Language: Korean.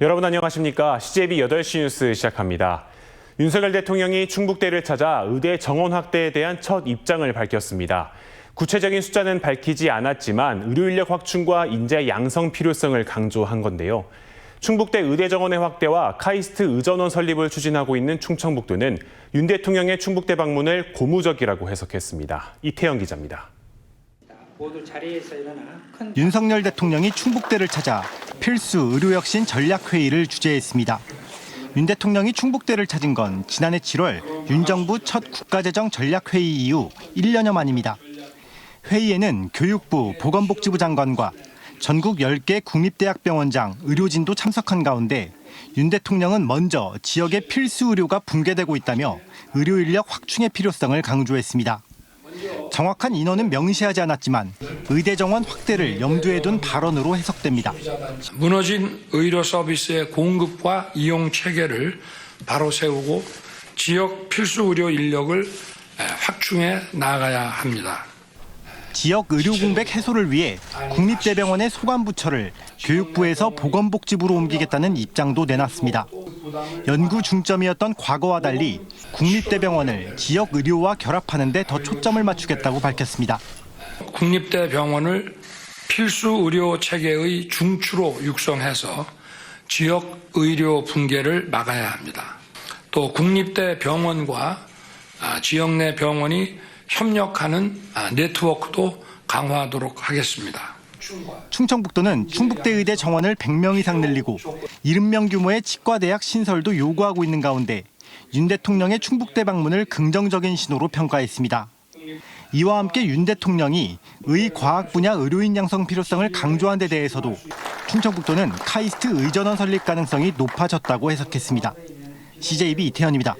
여러분 안녕하십니까? CJB 8시 뉴스 시작합니다. 윤석열 대통령이 충북대를 찾아 의대 정원 확대에 대한 첫 입장을 밝혔습니다. 구체적인 숫자는 밝히지 않았지만 의료 인력 확충과 인재 양성 필요성을 강조한 건데요. 충북대 의대 정원의 확대와 카이스트 의전원 설립을 추진하고 있는 충청북도는 윤 대통령의 충북대 방문을 고무적이라고 해석했습니다. 이태영 기자입니다. 모두 자리에서 일어나 큰 윤석열 대통령이 충북대를 찾아 필수 의료혁신 전략회의를 주재했습니다. 윤 대통령이 충북대를 찾은 건 지난해 7월 윤 정부 첫 국가재정 전략회의 이후 1년여 만입니다. 회의에는 교육부, 보건복지부 장관과 전국 10개 국립대학병원장, 의료진도 참석한 가운데 윤 대통령은 먼저 지역의 필수 의료가 붕괴되고 있다며 의료 인력 확충의 필요성을 강조했습니다. 정확한 인원은 명시하지 않았지만 의대 정원 확대를 염두에 둔 발언으로 해석됩니다. 무너진 의료 서비스의 공급과 이용 체계를 바로 세우고 지역 필수 의료 인력을 확충해 나가야 합니다. 지역 의료 공백 해소를 위해 국립대병원의 소관부처를 교육부에서 보건복지부로 옮기겠다는 입장도 내놨습니다. 연구 중점이었던 과거와 달리 국립대병원을 지역 의료와 결합하는 데 더 초점을 맞추겠다고 밝혔습니다. 국립대 병원을 필수 의료 체계의 중추로 육성해서 지역 의료 붕괴를 막아야 합니다. 또 국립대 병원과 아, 지역 내 병원이 협력하는 아, 네트워크도 강화하도록 하겠습니다. 충청북도는 충북대 의대 정원을 100명 이상 늘리고 70명 규모의 치과대학 신설도 요구하고 있는 가운데 윤 대통령의 충북대 방문을 긍정적인 신호로 평가했습니다. 이와 함께 윤 대통령이 의 과학 분야 의료인 양성 필요성을 강조한 데 대해서도 충청북도는 카이스트 의전원 설립 가능성이 높아졌다고 해석했습니다. CJB 이태현입니다.